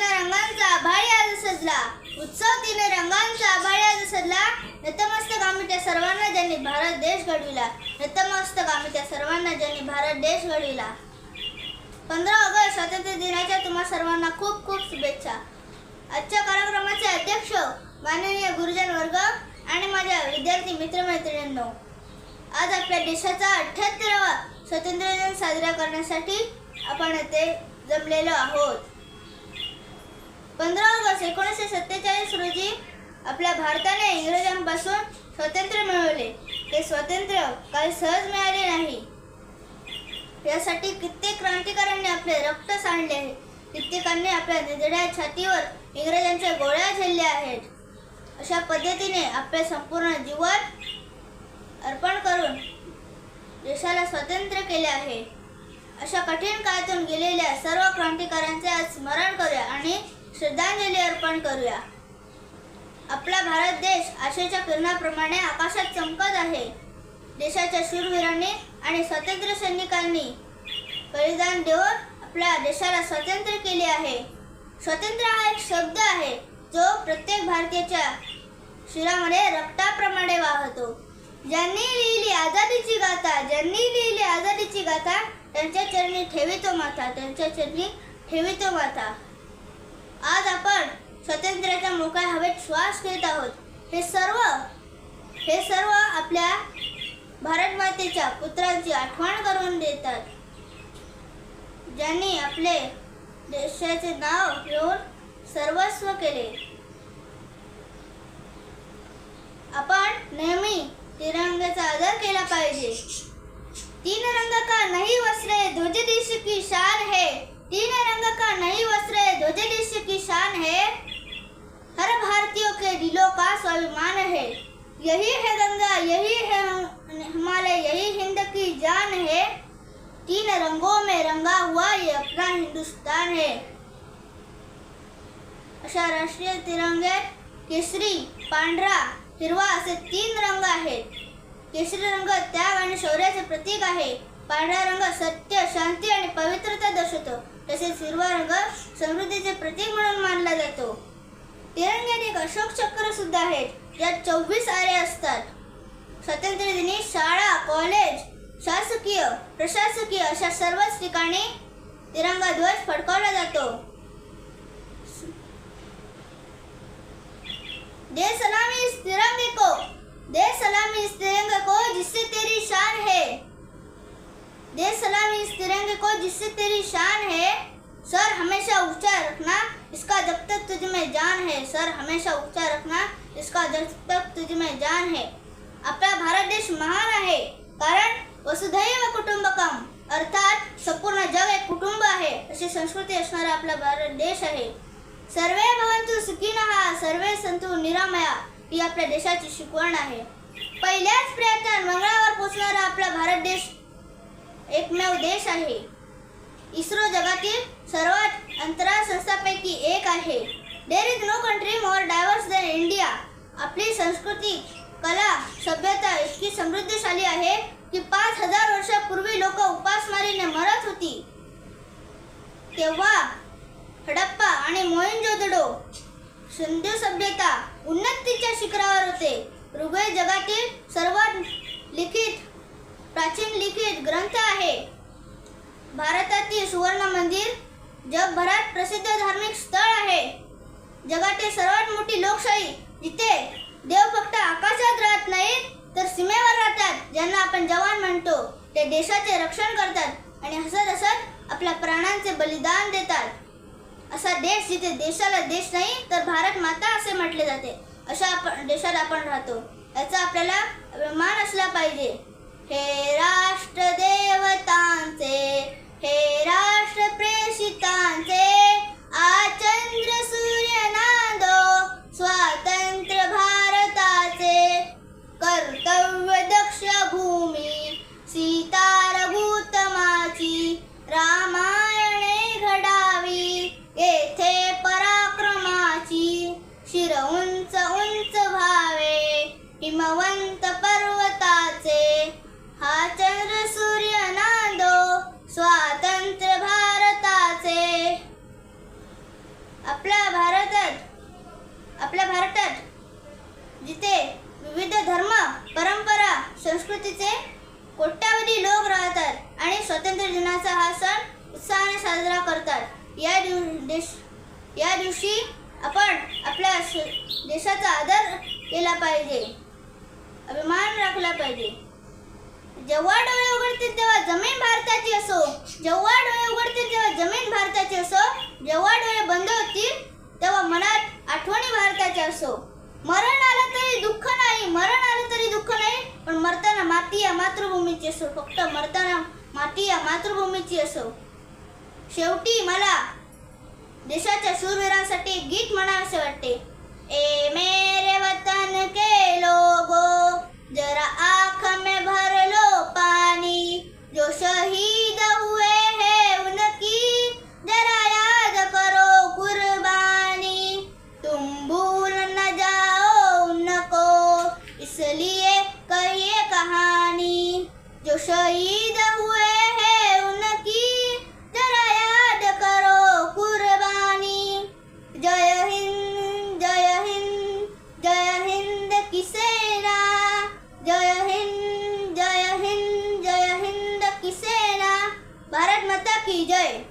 दिन रंगांचा आभाळी आज सजला उत्सव दिन रंगांचा आभाळी आज सजला नतमस्तक आम्ही त्या सर्वांना ज्यांनी भारत देश घडविला नतमस्तक आम्ही त्या सर्वांना ज्यांनी भारत देश घडविला पंधरा ऑगस्ट स्वातंत्र्य दिनाच्या तुम्हा सर्वांना खूप खूप शुभेच्छा आजच्या कार्यक्रमाचे अध्यक्ष माननीय गुरुजन वर्ग आणि माझ्या विद्यार्थी मित्रमैत्रिणींनो आज आपल्या देशाचा अठ्ठ्याहत्तरावा स्वातंत्र्य दिन साजरा करण्यासाठी आपण येथे जमलेलो आहोत पंधरा ऑगस्ट एकोणीसशे सत्तेचाळीस रोजी आपल्या भारताने इंग्रजांपासून स्वातंत्र्य मिळवले. ते स्वातंत्र्य काही सहज मिळाले नाही. यासाठी कित्येक क्रांतिकारांनी आपले रक्त सांडले आहे. कित्येकांनी आपल्या निधड्या छातीवर इंग्रजांच्या गोळ्या झेलल्या आहेत. अशा पद्धतीने आपले संपूर्ण जीवन अर्पण करून देशाला स्वतंत्र केले आहे. अशा कठीण काळातून गेलेल्या सर्व क्रांतिकारांचे आज स्मरण करूया आणि श्रद्धांजली अर्पण करूया. आपला भारत देश आशेच्या किरणाप्रमाणे आकाशात चमकत आहे. देशाच्या शूरवीरांनी आणि स्वातंत्र्य सैनिकांनी बलिदान देऊन आपल्या देशाला स्वातंत्र्य केले आहे. स्वातंत्र्य हा एक शब्द आहे जो प्रत्येक भारतीयाच्या शिरामध्ये रक्ताप्रमाणे वाहतो. ज्यांनी लिहिली आझादीची गाथा ज्यांनी लिहिली आझादीची गाथा त्यांच्या चरणी ठेवितो माथा त्यांच्या चरणी ठेवितो माथा आज आपण स्वातंत्र्याच्या मोकळ्या हवेत श्वास घेत आहोत. हे सर्व हे सर्व आपल्या भारत मातेच्या पुत्रांची आठवण करून देतात. ज्यांनी आपले देशाचे नाव घेऊन सर्वस्व केले. आपण नेहमी तिरंग्याचा आदर केला पाहिजे. तीन रंग का नाही वसले ध्वज देश की शान है. तीन रंग का नई वस्त्र ध्वज देश की शान है। हर भारतीयों के दिलों का स्वाभिमान है। यही है गंगा, यही है हम- हिमालय, यही हिंद की जान है। तीन रंगों में रंगा हुआ ये अपना हिंदुस्तान है। अशा राष्ट्रीय तिरंगे, केसरी, पांढरा, हिरवा असे तीन रंग आहेत। केसरी रंग त्याग आणि शौर्याचे प्रतीक आहे। पांढरा रंग सत्य शांती आणि पवित्रता दर्शवतो. तसेच हिरवा रंग समृद्धीचे प्रतीक म्हणून मानला जातो. तिरंग्यात एक अशोक चक्र सुद्धा आहेत ज्यात चोवीस आरे असतात. स्वातंत्र्य दिनी शाळा कॉलेज शासकीय प्रशासकीय अशा सर्वच ठिकाणी तिरंगा ध्वज फडकवला जातो. दे सलामी तिरंगे को दे सलामी इस तिरंगे को जिससे तेरी शान है दे सलामी इस तिरंगे को जिससे तेरी शान है सर हमेशा ऊंचा रखना इसका जब तक तुझ में जान है। सर हमेशा ऊंचा रखना इसका जब तक तुझ में जान है। आपला भारत देश महान आहे कारण वसुधैव कुटुंबकम अर्थात संपूर्ण जग एक कुटुंब आहे अशी संस्कृती असणारा आपला भारत देश आहे. सर्वे भवंतु सुखिनः सर्वे संतु निरामया ही आपल्या देशाची शिकवण आहे. पहिल्याच प्रयत्नात मंगळावर पोचणारा आपला भारत देश एकमेव देश आहे. इस्रो जगातील सर्वात अंतराळ संस्थापैकी एक आहे. There is no country more diverse than India आपली संस्कृती कला सभ्यता इतकी समृद्धशाली आहे की पाच हजार वर्षापूर्वी लोक उपासमारीने मरत होती. तेव्हा हडप्पा आणि मोहिंजोदडो सिंधू सभ्यता उन्नतीच्या शिखरावर होते. ऋग्वेद जगातील सर्वात लिखित प्राचीन लिखित ग्रंथ आहे. भारतातील सुवर्ण मंदिर जगभरात प्रसिद्ध धार्मिक स्थळ आहे. जगातील सर्वात मोठी लोकशाही जिथे देव फक्त आकाशात राहत नाहीत तर सीमेवर राहतात ज्यांना आपण जवान म्हणतो. ते देशाचे रक्षण करतात आणि हसत हसत आपल्या प्राणांचे बलिदान देतात. असा देश जिथे देशाला देश नाही तर भारत माता असे म्हटले जाते. अशा आपण देशात आपण राहतो. याचा आपल्याला अभिमान असला पाहिजे. हे राष्ट्र देवतांचे हे राष्ट्र प्रेषितांचे आचंद्र सूर्य नांदो स्वातंत्र्य भारताचे कर्तव्य दक्ष भूमी सीता रघुतमाची रामायणे घडावी येथे पराक्रमाची शिर उंच उंच व्हावे हिमवंत पर्वताचे हा चंद्र सूर्य नांदो स्वातंत्र्य भारताचे आपल्या भारतात आपल्या भारतात जिथे विविध धर्म परंपरा संस्कृतीचे कोट्यावधी लोक राहतात आणि स्वातंत्र्य दिनाचा हा सण उत्साहाने साजरा करतात या दिव देश दिवशी आपण आपल्या देशाचा आदर केला पाहिजे. अभिमान राखला पाहिजे. जेव्हा डोळे उघडतील तेव्हा जमीन भारताची असो. जेव्हा डोळे उघडतील तेव्हा जमीन भारताची असो. जेव्हा डोळे बंद होतील तेव्हा मनात आठवणी भारताच्या असो. मरण आलं तरी दुःख नाही. मरण आलं तरी दुःख नाही. पण मरताना माती या मातृभूमीची असो. फक्त मरताना माती या मातृभूमीची असो. शेवटी मला देशाच्या शूरवीरांसाठी गीत म्हणावेसे वाटते. ए मेरे वतन के लोगो जरा आंख में भर लो पानी. जो शहीद हुए हैं उनकी जरा याद करो कुर्बानी. तुम भूल न जाओ उनको इसलिए कहिए कहानी. जो शहीद की सेना भारत माता की जय